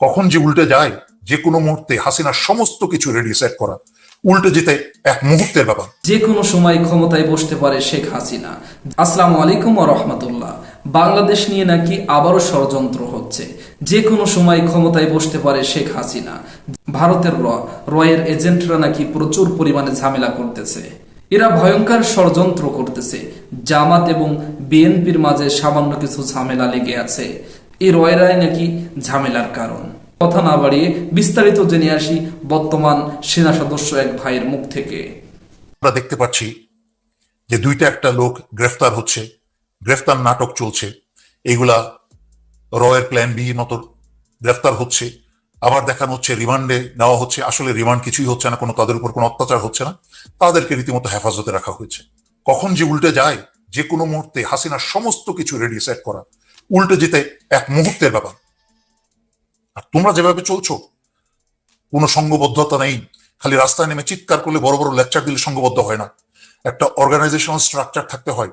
কখন যে উল্টে যায়, যে কোনো মুহূর্তে হাসিনার সমস্ত কিছু রেডি সেট করা। উল্টে যেতে এক মুহূর্তের ব্যাপার। যে কোনো সময় ক্ষমতায় বসতে পারে শেখ হাসিনা। আসসালামু আলাইকুম রহমতুল্লাহ। বাংলাদেশ নিয়ে নাকি আবারও ষড়যন্ত্র হচ্ছে। যে কোনো সময় ক্ষমতায় বসতে পারে শেখ হাসিনা। ভারতের র, রয়ের এজেন্টরা নাকি প্রচুর পরিমাণে ঝামেলা করতেছে। এরা ভয়ঙ্কর ষড়যন্ত্র করতেছে। জামাত এবং বিএনপির মাঝে সামান্য কিছু ঝামেলা লেগে আছে। এই রয়েরাই নাকি ঝামেলার কারণ। কথা না বাড়িয়ে বিস্তারিত জেনে আসি বর্তমান সেনা সদস্য এক ভাইয়ের মুখ থেকে। আমরা দেখতে পাচ্ছি যে দুইটা একটা লোক গ্রেফতার হচ্ছে, গ্রেফতার নাটক চলছে। এইগুলা রয়ের প্ল্যান বি মতো গ্রেফতার হচ্ছে। আবার দেখানো হচ্ছে রিমান্ডে নেওয়া হচ্ছে। আসলে রিমান্ড কিছুই হচ্ছে না, কোনো তাদের উপর কোনো অত্যাচার হচ্ছে না। তাদেরকে রীতিমতো হেফাজতে রাখা হয়েছে। কখন যে উল্টে যায়, যে কোনো মুহূর্তে হাসিনার সমস্ত কিছু রেডি সেট করা। উল্টে যেতে এক মুহূর্তের ব্যাপার। আর তোমরা যেভাবে চলছো, কোনো সঙ্গবদ্ধতা নেই। খালি রাস্তায় নেমে চিৎকার করলে বড় বড় লেকচার দিলে সঙ্গবদ্ধ হয় না। একটা অর্গানাইজেশনাল স্ট্রাকচার থাকতে হয়।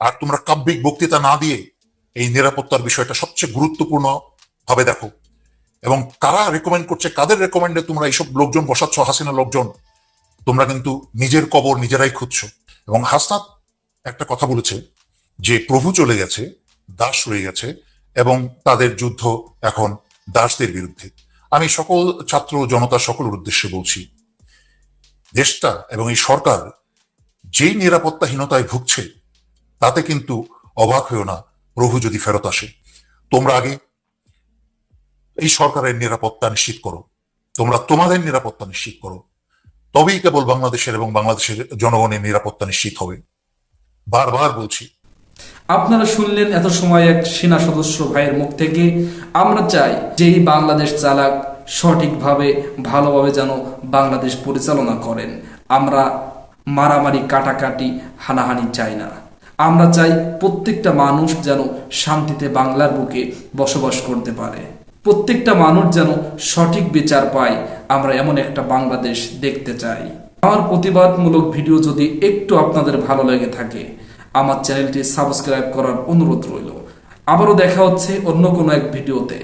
আর তোমরা কাব্যিক বক্তৃতা না দিয়ে এই নিরাপত্তার বিষয়টা সবচেয়ে গুরুত্বপূর্ণ ভাবে দেখো। এবং কারা রেকমেন্ড করছে, কাদের রেকমেন্ডে তোমরা এইসব লোকজন বসাচ্ছ, হাসিনা লোকজন, তোমরা কিন্তু নিজের কবর নিজেরাই খুঁজছো। এবং হাসনাত একটা কথা বলেছে যে, প্রভু চলে গেছে দাস রয়ে গেছে এবং তাদের যুদ্ধ এখন দাসদের বিরুদ্ধে। আমি সকল ছাত্র জনতা সকলের উদ্দেশ্যে বলছি, দেশটা এবং এই সরকার যেই নিরাপত্তাহীনতায় ভুগছে, তাতে কিন্তু অবাক হয়েও না, প্রভু যদি ফেরত আসে। তোমরা আগে এই সরকারের নিরাপত্তা নিশ্চিত করো, তোমরা তোমাদের নিরাপত্তা নিশ্চিত করো, তবেই কেবল বাংলাদেশের এবং বাংলাদেশের জনগণের নিরাপত্তা নিশ্চিত হবে। বারবার বলছি আপনারা শুনলেন এত সময় এক সেনা সদস্য ভাইয়ের মুখ থেকে, আমরা চাই যেই বাংলাদেশ চালাক সঠিকভাবে, ভালোভাবে যেন বাংলাদেশ পরিচালনা করেন। আমরা মারামারি, কাটাকাটি, হানাহানি চাই না। আমরা চাই প্রত্যেকটা মানুষ যেন শান্তিতে বাংলার বুকে বসবাস করতে পারে। প্রত্যেকটা মানুষ যেন সঠিক বিচার পায়, আমরা এমন একটা বাংলাদেশ দেখতে চাই। আমার প্রতিবাদমূলক ভিডিও যদি একটু আপনাদের ভালো লেগে থাকে আমার চ্যানেলটি সাবস্ক্রাইব করার অনুরোধ রইল। আবারও দেখা হচ্ছে অন্য কোনো এক ভিডিওতে।